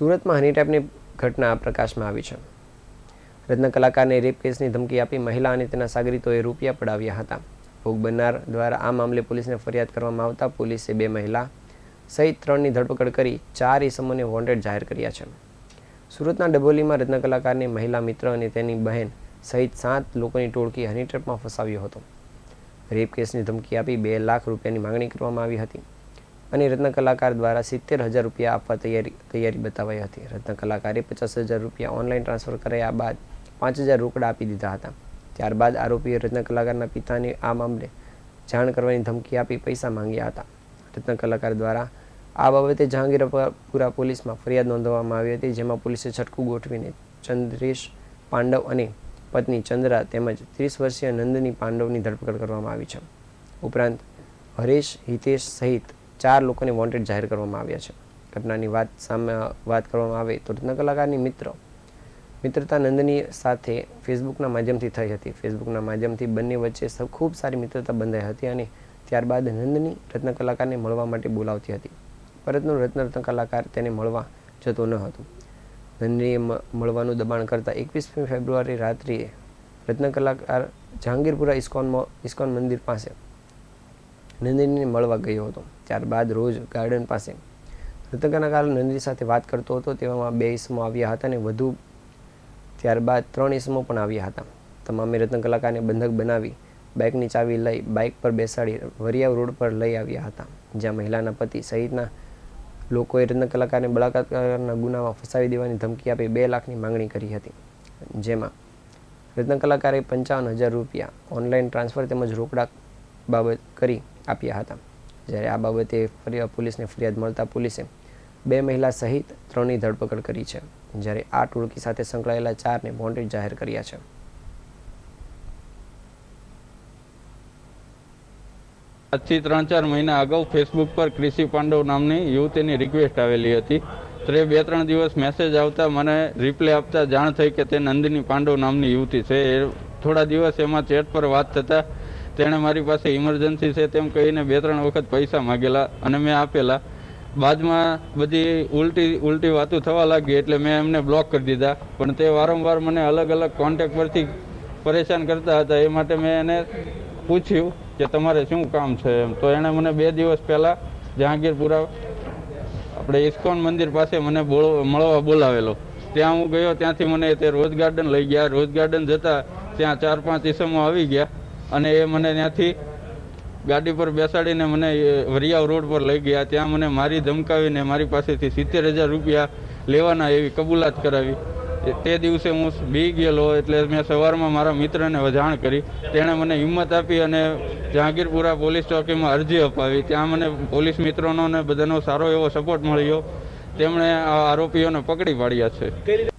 સુરતમાં હની ટેપની ઘટના પ્રકાશમાં આવી છે. રત્ન કલાકારને રેપ કેસની ધમકી આપી મહિલા અને તેના સાગરીતોએ રૂપિયા પડાવ્યા હતા. ભોગ બનનાર દ્વારા આ મામલે પોલીસને ફરિયાદ કરવામાં આવતા પોલીસે બે મહિલા સહિત ત્રણની ધરપકડ કરી ચાર ઇસમોને વોન્ટેડ જાહેર કર્યા છે. સુરતના ડબોલીમાં રત્ન કલાકારને મહિલા મિત્ર અને તેની બહેન સહિત સાત લોકોની ટોળકી હની ટ્રેપમાં ફસાવ્યો હતો. રેપ કેસની ધમકી આપી બે લાખ રૂપિયાની માંગણી કરવામાં આવી હતી. અને રત્ન કલાકાર દ્વારા સિત્તેર હજાર રૂપિયા આપવા તૈયારી તૈયારી બતાવાઈ હતી. રત્ન કલાકારે પચાસ હજાર રૂપિયા ઓનલાઈન ટ્રાન્સફર કર્યા બાદ પાંચ હજાર રોકડા આપી દીધા હતા. ત્યારબાદ આરોપીએ રત્ન કલાકારના પિતાને આ મામલે જાણ કરવાની ધમકી આપી પૈસા માંગ્યા હતા. રત્ન કલાકાર દ્વારા આ બાબતે જહાંગીરપુરા પોલીસમાં ફરિયાદ નોંધવામાં આવી હતી, જેમાં પોલીસે છટકું ગોઠવીને ચંદ્રેશ પાંડવ અને પત્ની ચંદ્રા તેમજ ત્રીસ વર્ષીય નંદની પાંડવની ધરપકડ કરવામાં આવી છે. ઉપરાંત હરેશ, હિતેશ સહિત ચાર લોકોને વોન્ટેડ જાહેર કરવામાં આવ્યા છે. ઘટનાની વાત સામે વાત કરવામાં આવે તો રત્ન કલાકારની મિત્ર, મિત્રતા નંદની સાથે ફેસબુકના માધ્યમથી થઈ હતી. ફેસબુકના માધ્યમથી બંને વચ્ચે ખૂબ સારી મિત્રતા બંધાઈ હતી અને ત્યારબાદ નંદની રત્ન કલાકારને મળવા માટે બોલાવતી હતી. પરંતુ રત્ન રત્ન કલાકાર તેને મળવા જતો ન હતો. નંદનીએ મળવાનું દબાણ કરતાં એકવીસમી ફેબ્રુઆરી રાત્રિએ રત્ન કલાકાર જહાંગીરપુરા ઇસ્કોન ઇસ્કોન મંદિર પાસે નંદિનીને મળવા ગયો હતો. ત્યારબાદ રોજ ગાર્ડન પાસે રત્ન કલાકાર નંદિની સાથે વાત કરતો હતો. તેવામાં બે ઈસમો આવ્યા હતા અને વધુ ત્યારબાદ ત્રણ ઈસમો પણ આવ્યા હતા. તમામે રત્ન કલાકારને બંધક બનાવી બાઇકની ચાવી લઈ બાઇક પર બેસાડી વરિયાવ રોડ પર લઈ આવ્યા હતા. જ્યાં મહિલાના પતિ સહિતના લોકોએ રત્ન કલાકારને બળાત્કારના ગુનામાં ફસાવી દેવાની ધમકી આપી બે લાખની માંગણી કરી હતી. જેમાં રત્ન કલાકારે પંચાવન હજાર રૂપિયા ઓનલાઈન ટ્રાન્સફર તેમજ રોકડા બાબત કરી આપ્યા હતા. જ્યારે આ બાબતે પોલીસને ફરિયાદ મળતા પોલીસે બે મહિલા સહિત ત્રણની ધરપકડ કરી છે, જ્યારે આ ટોળકી સાથે સંકળાયેલા ચારને વોન્ટેડ જાહેર કર્યા છે. આજથી ત્રણ ચાર મહિના અગાઉ ફેસબુક પર કૃષિ પાંડવ નામની યુવતીની રિક્વેસ્ટ આવેલી હતી. ત્યારે બે ત્રણ દિવસ મેસેજ આવતા મને રિપ્લે આપતા જાણ થઈ કે તે નંદિની પાંડવ નામની યુવતી છે. એ થોડા દિવસ એમાં ચેટ પર વાત થતા તેણે મારી પાસે ઇમરજન્સી છે તેમ કહીને બે ત્રણ વખત પૈસા માગેલા અને મેં આપેલા. બાદમાં બધી ઉલટી ઉલટી વાતો થવા લાગી એટલે મેં એમને બ્લોક કરી દીધા. પણ તે વારંવાર મને અલગ અલગ કોન્ટેક્ટ પરથી પરેશાન કરતા હતા. એ માટે મેં એને પૂછ્યું કે તમારે શું કામ છે એમ. તો એણે મને બે દિવસ પહેલાં જહાંગીરપુરા, આપણે ઇસ્કોન મંદિર પાસે મને મળવા બોલાવેલો. ત્યાં હું ગયો, ત્યાંથી મને તે રોઝ ગાર્ડન લઈ ગયા. રોઝ ગાર્ડન જતાં ત્યાં ચાર પાંચ ઇસમો આવી ગયા. અને એ મને ત્યાંથી ગાડી પર બેસાડીને મને વરિયાવ રોડ પર લઈ ગયા. ત્યાં મને મારી ધમકાવીને મારી પાસેથી સિત્તેર હજાર રૂપિયા લેવાના એવી કબૂલાત કરાવી. તે દિવસે હું બી ગયેલો એટલે મેં સવારમાં મારા મિત્રને જાણ કરી. તેણે મને હિંમત આપી અને જહાંગીરપુરા પોલીસ ચોકીમાં અરજી અપાવી. ત્યાં મને પોલીસ મિત્રોનો ને બધાનો સારો એવો સપોર્ટ મળ્યો. તેમણે આ આરોપીઓને પકડી પાડ્યા છે.